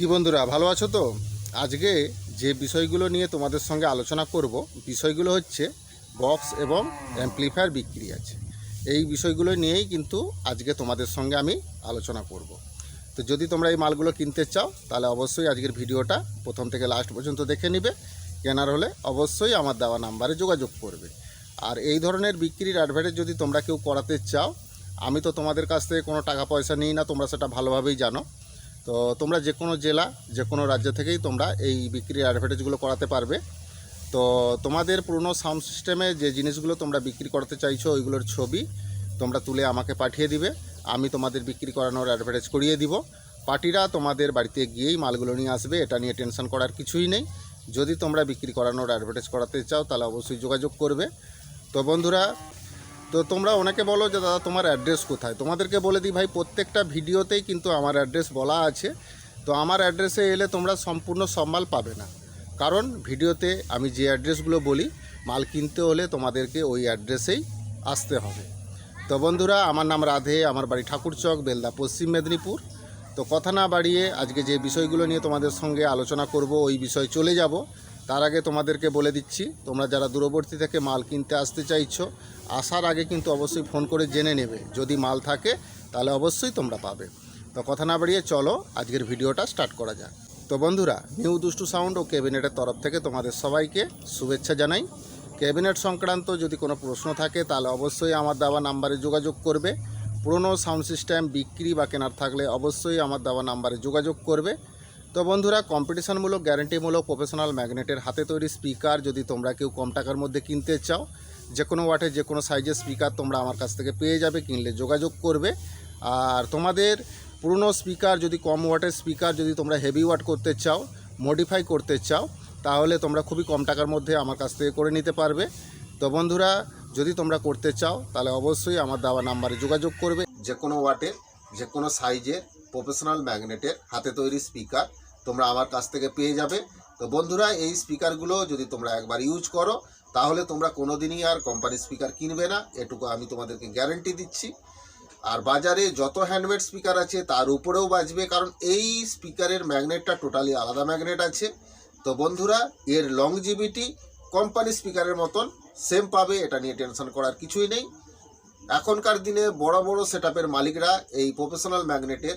কি বন্ধুরা, ভালো আছো তো? আজকে যে বিষয়গুলো নিয়ে তোমাদের সঙ্গে আলোচনা করব, বিষয়গুলো হচ্ছে বক্স এবং অ্যাম্প্লিফায়ার বিক্রি আছে। এই বিষয়গুলো নিয়েই কিন্তু আজকে তোমাদের সঙ্গে আমি আলোচনা করব। তো যদি তোমরা এই মালগুলো কিনতে চাও, তাহলে অবশ্যই আজকের ভিডিওটা প্রথম থেকে লাস্ট পর্যন্ত দেখে নিবে। কেনার হলে অবশ্যই আমার দেওয়া নাম্বারে যোগাযোগ করবে। আর এই ধরনের বিক্রির অ্যাডভার্টাইজ যদি তোমরা কেউ করাতে চাও, আমি তো তোমাদের কাছ থেকে কোনো টাকা পয়সা নিই না, তোমরা সেটা ভালোভাবেই জানো। তো তোমরা যে কোনো জেলা, যে কোনো রাজ্য থেকেই তোমরা এই বিক্রির অ্যাডভার্টাইজগুলো করাতে পারবে। তো তোমাদের পুরনো সাউন্ড সিস্টেমে যে জিনিসগুলো তোমরা বিক্রি করতে চাইছো, ওইগুলোর ছবি তোমরা তুলে আমাকে পাঠিয়ে দিবে। আমি তোমাদের বিক্রি করানোর অ্যাডভার্টাইজ করিয়ে দিব। পার্টিরা তোমাদের বাড়িতে গিয়েই মালগুলো নিয়ে আসবে, এটা নিয়ে টেনশন করার কিছুই নেই। যদি তোমরা বিক্রি করানোর অ্যাডভার্টাইজ করাতে চাও, তাহলে অবশ্যই যোগাযোগ করবে। তো বন্ধুরা তো তোমরা অনেকে বলো যে, দাদা, তোমার অ্যাড্রেস কোথায়? তোমাদেরকে বলে দিই ভাই, প্রত্যেকটা ভিডিওতেই কিন্তু আমার অ্যাড্রেস বলা আছে। তো আমার অ্যাড্রেসে এলে তোমরা সম্পূর্ণ সম্মাল পাবে না। কারণ ভিডিওতে আমি যে অ্যাড্রেসগুলো বলি, মাল কিনতে হলে তোমাদেরকে ওই অ্যাড্রেসেই আসতে হবে। তো বন্ধুরা, আমার নাম রাধে, আমার বাড়ি ঠাকুরচক বেলদা, পশ্চিম মেদিনীপুর। তো কথা না বাড়িয়ে আজকে যে বিষয়গুলো নিয়ে তোমাদের সঙ্গে আলোচনা করব, ওই বিষয় চলে যাব। তার আগে তোমাদেরকে বলে দিচ্ছি, তোমরা যারা দূরবর্তী থেকে মাল কিনতে আসতে চাইছো, আসার আগে কিন্তু অবশ্যই ফোন করে জেনে নেবে। যদি মাল থাকে, তাহলে অবশ্যই তোমরা পাবে। তো কথা না বাড়িয়ে চলো, আজকের ভিডিওটা স্টার্ট করা যাক। তো বন্ধুরা, নিউ দুষ্টু সাউন্ড ও ক্যাবিনেটের তরফ থেকে তোমাদের সবাইকে শুভেচ্ছা জানাই। ক্যাবিনেট সংক্রান্ত যদি কোনো প্রশ্ন থাকে, তাহলে অবশ্যই আমার দেওয়া নাম্বারে যোগাযোগ করবে। পুরনো সাউন্ড সিস্টেম বিক্রি বা কেনার থাকলে অবশ্যই আমার দেওয়া নাম্বারে যোগাযোগ করবে। তো বন্ধুরা কম্পিটিশনমূলক গ্যারান্টিমূলক প্রফেশনাল ম্যাগনেটের হাতে তৈরি স্পিকার যদি তোমরা কেউ কম টাকার মধ্যে কিনতে চাও যে কোনো ওয়াটের যে কোনো সাইজের স্পিকার তোমরা আমার কাছ থেকে পেয়ে যাবে, কিনলে যোগাযোগ করবে। আর তোমাদের পুরনো স্পিকার যদি কম ওয়াটের স্পিকার যদি তোমরা হেভি ওয়াট করতে চাও মডিফাই করতে চাও, তাহলে তোমরা খুবই কম টাকার মধ্যে আমার কাছ থেকে করে নিতে পারবে। তো বন্ধুরা, যদি তোমরা করতে চাও, তাহলে অবশ্যই আমার দেওয়া নাম্বারে যোগাযোগ করবে। যে কোনো ওয়াটের যে কোনো সাইজের প্রফেশনাল ম্যাগনেটের হাতে তৈরি স্পিকার তোমরা আমার কাছ থেকে পেয়ে যাবে। তো বন্ধুরা, এই স্পিকারগুলো যদি তোমরা একবার ইউজ করো, তাহলে তোমরা কোনো দিনই আর কোম্পানি স্পিকার কিনবে না। এটুকু আমি তোমাদেরকে গ্যারেন্টি দিচ্ছি। আর বাজারে যত হ্যান্ডমেড স্পিকার আছে, তার উপরেও বাজবে, কারণ এই স্পিকারের ম্যাগনেটটা টোটালি আলাদা ম্যাগনেট আছে। তো বন্ধুরা, এর লংজিভিটি কোম্পানি স্পিকারের মতন সেম পাবে, এটা নিয়ে টেনশন করার কিছুই নেই। এখনকার দিনে বড় বড় সেটআপের মালিকরা এই প্রফেশনাল ম্যাগনেটের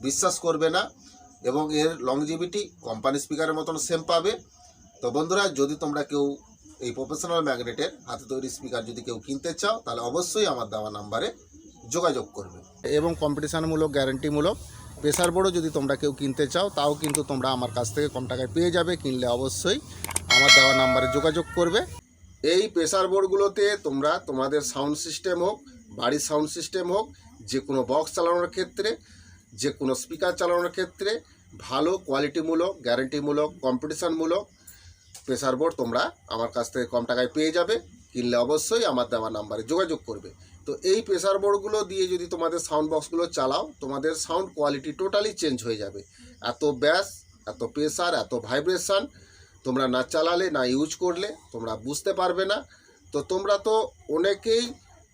বিশ্বাস করবে না এবং এর লংজিভিটি কোম্পানি স্পিকারের মতন সেম পাবে। তো বন্ধুরা, যদি তোমরা কেউ এই প্রফেশনাল ম্যাগনেটের হাতে তৈরি স্পিকার যদি কেউ কিনতে চাও, তাহলে অবশ্যই আমার দেওয়া নাম্বারে যোগাযোগ করবে। এবং কম্পিটিশনমূলক গ্যারান্টিমূলক প্রেসার বোর্ডও যদি তোমরা কেউ কিনতে চাও, তাও কিন্তু তোমরা আমার কাছ থেকে কম টাকায় পেয়ে যাবে। কিনলে অবশ্যই আমার দেওয়া নাম্বারে যোগাযোগ করবে। এই প্রেসার বোর্ডগুলোতে তোমরা তোমাদের সাউন্ড সিস্টেম হোক, বাড়ির সাউন্ড সিস্টেম হোক যে কোনো বক্স চালানোর ক্ষেত্রে যে কোনো স্পিকার চালানোর ক্ষেত্রে ভালো কোয়ালিটিমূলক গ্যারেন্টিমূলক কম্পিটিশনমূলক প্রেসার বোর্ড তোমরা আমার কাছ থেকে কম টাকায় পেয়ে যাবে। কিনলে অবশ্যই আমার দেওয়া নাম্বারে যোগাযোগ করবে। তো এই প্রেসার বোর্ডগুলো দিয়ে যদি তোমাদের সাউন্ড বক্সগুলো চালাও, তোমাদের সাউন্ড কোয়ালিটি টোটালি চেঞ্জ হয়ে যাবে। এত ব্যাস এত প্রেসার এত ভাইব্রেশান তোমরা না চালালে, না ইউজ করলে তোমরা বুঝতে পারবে না। তো তোমরা তো অনেকেই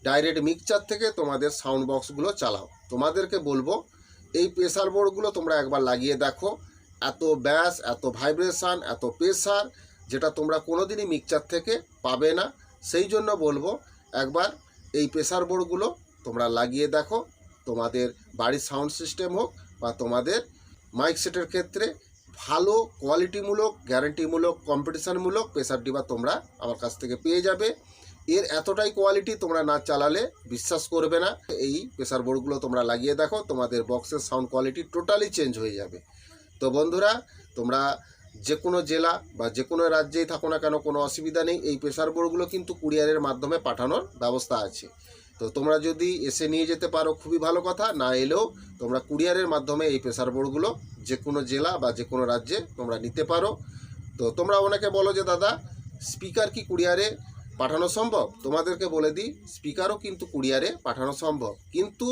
ডাইরেক্ট মিক্সচার থেকে তোমাদের সাউন্ড বক্সগুলো চালাও। তোমাদেরকে বলব এই প্রেসার বোর্ডগুলো তোমরা একবার লাগিয়ে দেখো। এত ব্যাস, এত ভাইব্রেশন এত প্রেসার যেটা তোমরা কোনোদিনই মিক্সচার থেকে পাবে না। সেই জন্য বলব, একবার এই প্রেসার বোর্ডগুলো তোমরা লাগিয়ে দেখো। তোমাদের বাড়ির সাউন্ড সিস্টেম হোক বা তোমাদের মাইক সেটের ক্ষেত্রে ভালো কোয়ালিটিমূলক গ্যারান্টিমূলক কম্পিটিশনমূলক প্রেসার ডিবা তোমরা আমার কাছ থেকে পেয়ে যাবে। এর এতটাই কোয়ালিটি তোমরা না চালালে বিশ্বাস করবে না। এই প্রেসার বোর্ডগুলো তোমরা লাগিয়ে দেখো, তোমাদের বক্সের সাউন্ড কোয়ালিটি টোটালি চেঞ্জ হয়ে যাবে। তো বন্ধুরা, তোমরা যে কোনো জেলা বা যে কোনো রাজ্যেই থাকো না কেন, কোনো অসুবিধা নেই। এই প্রেসার বোর্ডগুলো কিন্তু কুরিয়ারের মাধ্যমে পাঠানোর ব্যবস্থা আছে। তো তোমরা যদি এসে নিয়ে যেতে পারো, খুবই ভালো কথা। না এলেও তোমরা কুরিয়ারের মাধ্যমে এই প্রেসার বোর্ডগুলো যে কোনো জেলা বা যে কোনো রাজ্যে তোমরা নিতে পারো। তো তোমরা অনেকে বলো যে, দাদা স্পিকার কি কুরিয়ারে পাঠানো সম্ভব? তোমাদেরকে বলে দিই স্পিকারও কিন্তু কুরিয়ারে পাঠানো সম্ভব। কিন্তু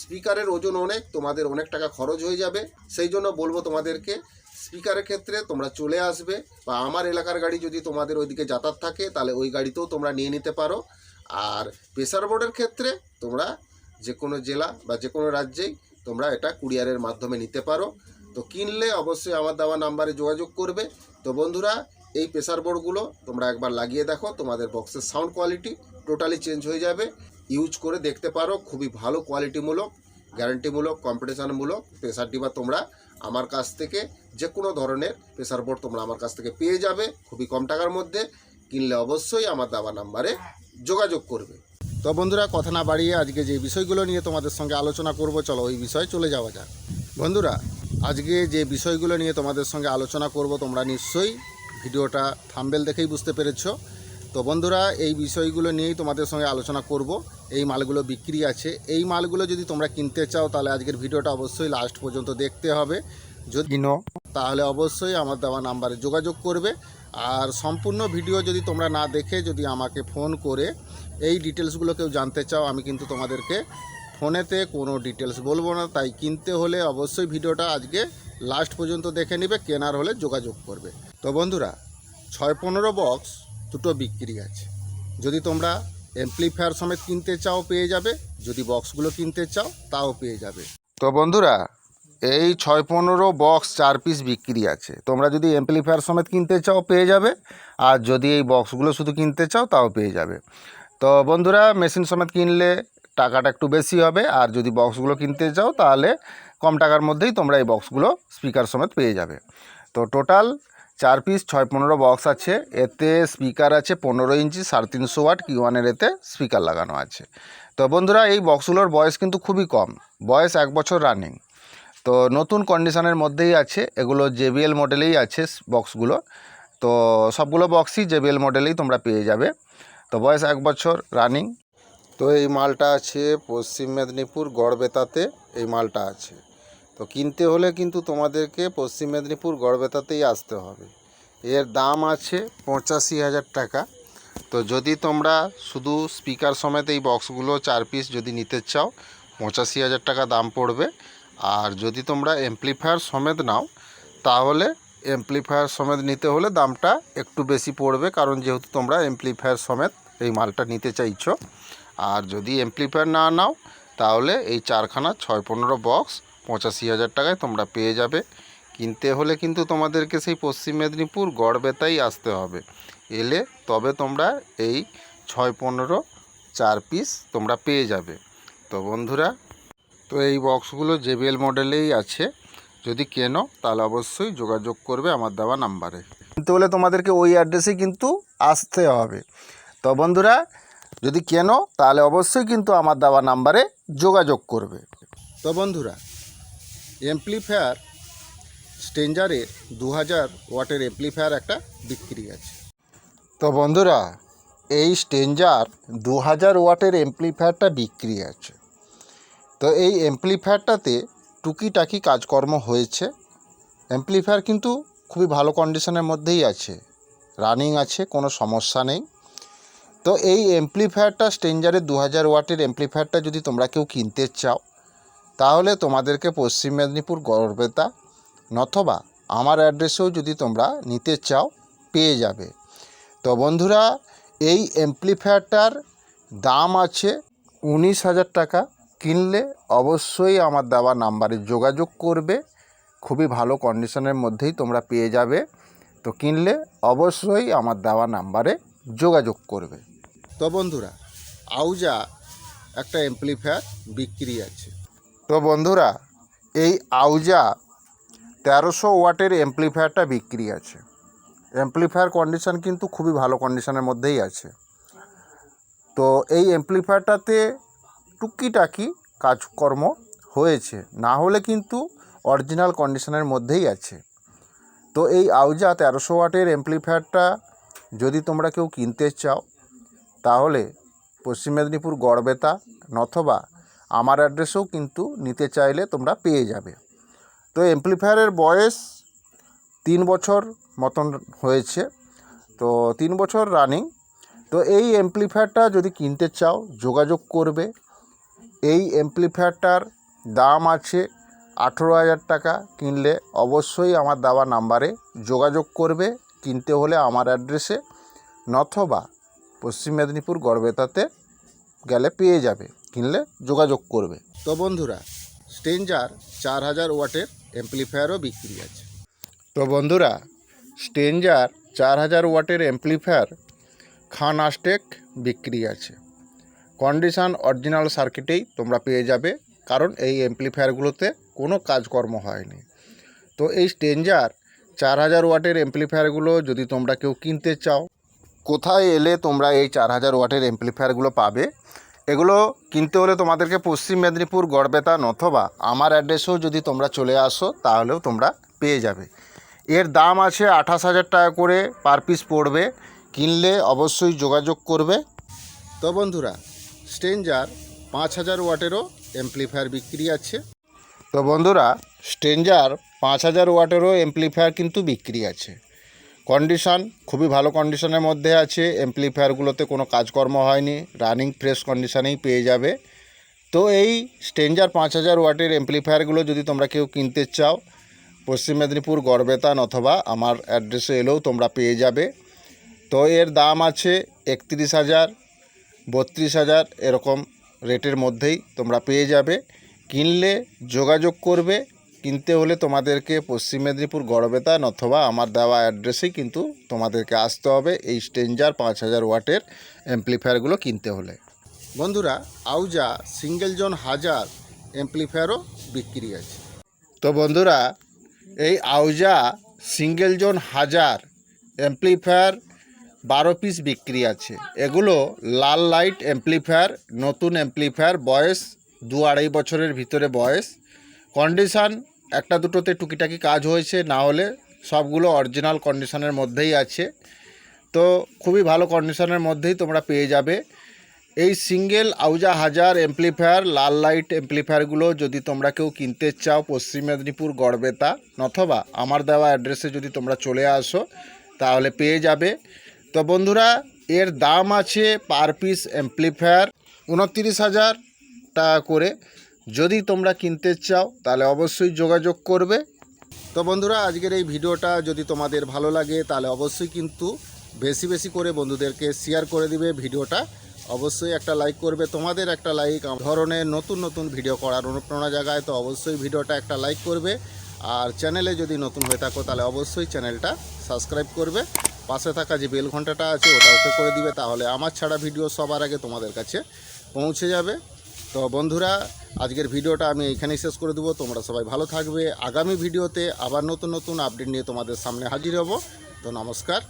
স্পিকারের ওজন অনেক, তোমাদের অনেক টাকা খরচ হয়ে যাবে। সেই জন্য বলব তোমাদেরকে স্পিকারের ক্ষেত্রে তোমরা চলে আসবে বা আমার এলাকার গাড়ি যদি তোমাদের ওইদিকে যাতায়াত থাকে, তাহলে ওই গাড়িতেও তোমরা নিয়ে নিতে পারো। আর প্রেসার বোর্ডের ক্ষেত্রে তোমরা যে কোনো জেলা বা যে কোনো রাজ্যেই তোমরা এটা কুরিয়ারের মাধ্যমে নিতে পারো। তো কিনলে অবশ্যই আমার দেওয়া নাম্বারে যোগাযোগ করবে। তো বন্ধুরা এই প্রেসার বোর্ডগুলো তোমরা একবার লাগিয়ে দেখো, তোমাদের বক্সের সাউন্ড কোয়ালিটি টোটালি চেঞ্জ হয়ে যাবে। ইউজ করে দেখতে পারো, খুবই ভালো কোয়ালিটিমূলক গ্যারান্টিমূলক কম্পিটিশানমূলক প্রেসার ডিবা তোমরা আমার কাছ থেকে যে কোনো ধরনের প্রেসার বোর্ড তোমরা আমার কাছ থেকে পেয়ে যাবে, খুবই কম টাকার মধ্যে। কিনলে অবশ্যই আমার দেওয়া নাম্বারে যোগাযোগ করবে। তো বন্ধুরা, কথা না বাড়িয়ে আজকে যে বিষয়গুলো নিয়ে তোমাদের সঙ্গে আলোচনা করব, চলো ওই বিষয়ে চলে যাওয়া যাক। বন্ধুরা, আজকে যে বিষয়গুলো নিয়ে তোমাদের সঙ্গে আলোচনা করব, তোমরা নিশ্চয়ই ভিডিওটা থাম্বেল দেখেই বুঝতে পেরেছ। তো বন্ধুরা, এই বিষয়গুলো নিয়েই তোমাদের সঙ্গে আলোচনা করব। এই মালগুলো বিক্রি আছে। এই মালগুলো যদি তোমরা কিনতে চাও, তাহলে আজকের ভিডিওটা অবশ্যই লাস্ট পর্যন্ত দেখতে হবে। যদি কিনো, তাহলে অবশ্যই আমার দেওয়া নাম্বারে যোগাযোগ করবে। আর সম্পূর্ণ ভিডিও যদি তোমরা না দেখে যদি আমাকে ফোন করে, এই ডিটেলসগুলো কেউ জানতে চাও, আমি কিন্তু তোমাদেরকে ফোনেতে কোনো ডিটেলস বলব না। তাই কিনতে হলে অবশ্যই ভিডিওটা আজকে লাস্ট পর্যন্ত দেখে নেবে, কেনার হলে যোগাযোগ করবে। তো বন্ধুরা, ছয় পনেরো বক্স দুটো বিক্রি আছে। যদি তোমরা এমপ্লিফায়ার সমেত কিনতে চাও পেয়ে যাবে, যদি বক্সগুলো কিনতে চাও তাও পেয়ে যাবে। তো বন্ধুরা, এই ছয় পনেরো বক্স চার পিস বিক্রি আছে। তোমরা যদি এমপ্লিফায়ার সমেত কিনতে চাও পেয়ে যাবে, আর যদি এই বক্সগুলো শুধু কিনতে চাও তাও পেয়ে যাবে। তো বন্ধুরা মেশিন সমেত কিনলে টাকাটা একটু বেশি হবে, আর যদি বক্সগুলো কিনতে চাও তাহলে কম টাকার মধ্যেই তোমরা এই বক্সগুলো স্পিকার সমেত পেয়ে যাবে। তো টোটাল চার পিস ছয় পনেরো বক্স আছে। এতে স্পিকার আছে পনেরো ইঞ্চি, সাড়ে তিনশো ওয়াট কি ওয়ানের এতে স্পিকার লাগানো আছে। তো বন্ধুরা, এই বক্সগুলোর বয়স কিন্তু খুবই কম। বয়স এক বছর রানিং তো নতুন কন্ডিশনের মধ্যেই আছে। এগুলো জেবিএল মডেলেই আছে বক্সগুলো তো সবগুলো বক্সই জেবিএল মডেলেই তোমরা পেয়ে যাবে। তো বয়স এক বছর রানিং তো এই মালটা আছে পশ্চিম মেদিনীপুর গড়বেতাতে। এই মালটা আছে। তো কিনতে হলে কিন্তু তোমাদেরকে পশ্চিম মেদিনীপুর গড়বেতাতেই আসতে হবে। এর দাম আছে পঁচাশি হাজার টাকা। তো যদি তোমরা শুধু স্পিকার সমেত এই বক্সগুলো চার পিস যদি নিতে চাও, পঁচাশি হাজার টাকা দাম পড়বে। আর যদি তোমরা এমপ্লিফায়ার সমেত নাও, তাহলে এমপ্লিফায়ার সমেত নিতে হলে দামটা একটু বেশি পড়বে, কারণ যেহেতু তোমরা এমপ্লিফায়ার সমেত এই মালটা নিতে চাইছো। আর যদি এমপ্লিফায়ার না নাও, তাহলে এই চারখানা ছয় পনেরো বক্স পঁচাশি হাজার টাকায় তোমরা পেয়ে যাবে। কিনতে হলে কিন্তু তোমাদেরকে সেই পশ্চিম মেদিনীপুর গড়বেতাই আসতে হবে। এলে তবে তোমরা এই ছয় পনেরো চার পিস তোমরা পেয়ে যাবে। তো বন্ধুরা, তো এই বক্সগুলো জেবিএল মডেলেই আছে। যদি কেনো, তাহলে অবশ্যই যোগাযোগ করবে আমার দেওয়া নাম্বারে। কিনতে হলে তোমাদেরকে ওই অ্যাড্রেসেই কিন্তু আসতে হবে। তো বন্ধুরা, যদি কেনো, তাহলে অবশ্যই কিন্তু আমার দেওয়া নাম্বারে যোগাযোগ করবে। তো বন্ধুরা এমপ্লিফায়ার স্টেঞ্জারের দু হাজার ওয়াটের এমপ্লিফায়ার একটা বিক্রি আছে। তো বন্ধুরা, এই স্টেঞ্জার দু হাজার ওয়াটের এমপ্লিফায়ারটা বিক্রি আছে। তো এই এমপ্লিফায়ারটাতে টুকিটাকি কাজকর্ম হয়েছে। এমপ্লিফায়ার কিন্তু খুবই ভালো কন্ডিশনের মধ্যেই আছে। রানিং আছে, কোনো সমস্যা নেই। তো এই এমপ্লিফায়ারটা স্টেঞ্জারের দু হাজার ওয়াটের এমপ্লিফায়ারটা যদি তোমরা কেউ কিনতে চাও তাহলে তোমাদেরকে পশ্চিম মেদিনীপুর গড়বেতা নথবা আমার অ্যাড্রেসেও যদি তোমরা নিতে চাও, পেয়ে যাবে। তো বন্ধুরা, এই এমপ্লিফায়ারটার দাম আছে উনিশ হাজার টাকা। কিনলে অবশ্যই আমার দেওয়া নাম্বারে যোগাযোগ করবে। খুবই ভালো কন্ডিশনের মধ্যেই তোমরা পেয়ে যাবে। তো কিনলে অবশ্যই আমার দেওয়া নাম্বারে যোগাযোগ করবে। তো বন্ধুরা, আউজা একটা এমপ্লিফায়ার বিক্রি আছে। তো বন্ধুরা, এই আউজা তেরোশো ওয়াটের এমপ্লিফায়ারটা বিক্রি আছে। এমপ্লিফায়ার কন্ডিশন কিন্তু খুবই ভালো কন্ডিশনের মধ্যেই আছে। তো এই এমপ্লিফায়ারটাতে টুকিটাকি কাজকর্ম হয়েছে, না হলে কিন্তু অরিজিনাল কন্ডিশনের মধ্যেই আছে। তো এই আউজা তেরোশো ওয়াটের এমপ্লিফায়ারটা যদি তোমরা কেউ কিনতে চাও, তাহলে পশ্চিম মেদিনীপুর গড়বেতা অথবা আমার অ্যাড্রেসেও কিন্তু নিতে চাইলে তোমরা পেয়ে যাবে। তো এমপ্লিফায়ারের বয়স তিন বছর মতন হয়েছে। তো তিন বছর রানিং তো এই এমপ্লিফায়ারটা যদি কিনতে চাও, যোগাযোগ করবে। এই এমপ্লিফায়ারটার দাম আছে আঠেরো হাজার টাকা। কিনলে অবশ্যই আমার দেওয়া নাম্বারে যোগাযোগ করবে। কিনতে হলে আমার অ্যাড্রেসে নথবা পশ্চিম মেদিনীপুর গড়বেতাতে গেলে পেয়ে যাবে। কিনলে যোগাযোগ করবে। তো বন্ধুরা স্টেঞ্জার চার হাজার ওয়াটের এমপ্লিফায়ারও বিক্রি আছে। তো বন্ধুরা স্টেঞ্জার চার হাজার ওয়াটের এমপ্লিফায়ার খান আস্টেক বিক্রি আছে। কন্ডিশন অরিজিনাল সার্কিটেই তোমরা পেয়ে যাবে, কারণ এই এমপ্লিফায়ারগুলোতে কোনো কাজকর্ম হয়নি। তো এই স্টেঞ্জার চার হাজার ওয়াটের এমপ্লিফায়ারগুলো যদি তোমরা কেউ কিনতে চাও, কোথায় এলে তোমরা এই চার হাজার ওয়াটের এমপ্লিফায়ারগুলো পাবে? এগুলো কিনতে হলে তোমাদেরকে পশ্চিম মেদিনীপুর, গড়বেতা অথবা আমার অ্যাড্রেসেও যদি তোমরা চলে আসো, তাহলেও তোমরা পেয়ে যাবে। এর দাম আছে আঠাশ হাজার টাকা করে পার পিস পড়বে। কিনলে অবশ্যই যোগাযোগ করবে। তো বন্ধুরা স্টেঞ্জার পাঁচ হাজার ওয়াটেরও এমপ্লিফায়ার বিক্রি আছে। তো বন্ধুরা স্টেঞ্জার পাঁচ হাজার ওয়াটেরও এমপ্লিফায়ার কিন্তু বিক্রি আছে। কন্ডিশন খুবই ভালো কন্ডিশনের মধ্যে আছে। এমপ্লিফায়ারগুলোতে কোনো কাজকর্ম হয়নি। রানিং ফ্রেশ কন্ডিশানেই পেয়ে যাবে। তো এই স্টেঞ্জার পাঁচ হাজার ওয়াটের এমপ্লিফায়ারগুলো যদি তোমরা কেউ কিনতে চাও, পশ্চিম মেদিনীপুর, গড়বেতান অথবা আমার অ্যাড্রেসে এলেও তোমরা পেয়ে যাবে। তো এর দাম আছে একত্রিশ হাজার, বত্রিশ হাজার, এরকম রেটের মধ্যেই তোমরা পেয়ে যাবে। কিনলে যোগাযোগ করবে কিনতে হলে তোমাদেরকে পশ্চিম মেদিনীপুর গড়বেতান অথবা আমার দেওয়া অ্যাড্রেসেই কিন্তু তোমাদেরকে আসতে হবে এই স্টেঞ্জার পাঁচ হাজার ওয়াটের অ্যাম্প্লিফায়ারগুলো কিনতে হলে। বন্ধুরা, আউজা সিঙ্গেল জন হাজার অ্যাম্প্লিফায়ারও বিক্রি আছে। তো বন্ধুরা, এই আউজা সিঙ্গেল জোন হাজার অ্যাম্প্লিফায়ার বারো পিস বিক্রি আছে। এগুলো লাল লাইট অ্যাম্প্লিফায়ার, নতুন অ্যাম্প্লিফায়ার, বয়স দু আড়াই বছরের ভিতরে বয়স। কন্ডিশান একটা দুটোতে টুকিটাকি কাজ হয়েছে, না হলে সবগুলো অরিজিনাল কন্ডিশনের মধ্যেই আছে। তো খুবই ভালো কন্ডিশনের মধ্যেই তোমরা পেয়ে যাবে। এই সিঙ্গেল আউজা হাজার এমপ্লিফায়ার লাল লাইট এমপ্লিফায়ারগুলো যদি তোমরা কেউ কিনতে চাও, পশ্চিম মেদিনীপুর, গড়বেতা অথবা আমার দেওয়া অ্যাড্রেসে যদি তোমরা চলে আসো, তাহলে পেয়ে যাবে। তো বন্ধুরা, এর দাম আছে পার পিস এমপ্লিফায়ার উনত্রিশ হাজার টাকা করে। যদি তোমরা কিনতে চাও, তাহলে অবশ্যই যোগাযোগ করবে। তো বন্ধুরা, আজকের এই ভিডিওটা যদি তোমাদের ভালো লাগে, তাহলে অবশ্যই কিন্তু বেশি বেশি করে বন্ধুদেরকে শেয়ার করে দিবে ভিডিওটা। অবশ্যই একটা লাইক করবে, তোমাদের একটা লাইক ধরনের নতুন নতুন ভিডিও করার অনুপ্রেরণা জায়গায় তো অবশ্যই ভিডিওটা একটা লাইক করবে। আর চ্যানেলে যদি নতুন হয়ে থাকো, তাহলে অবশ্যই চ্যানেলটা সাবস্ক্রাইব করবে। পাশে থাকা যে বেল ঘন্টাটা আছে, ওটা ওকে করে দিবে, তাহলে আমার ছাড়া ভিডিও সবার আগে তোমাদের কাছে পৌঁছে যাবে। তো বন্ধুরা আজকের ভিডিওটা আমি এইখানেই শেষ করে দেবো। তোমরা সবাই ভালো থাকবে। আগামী ভিডিওতে আবার নতুন নতুন আপডেট নিয়ে তোমাদের সামনে হাজির হব। তো নমস্কার।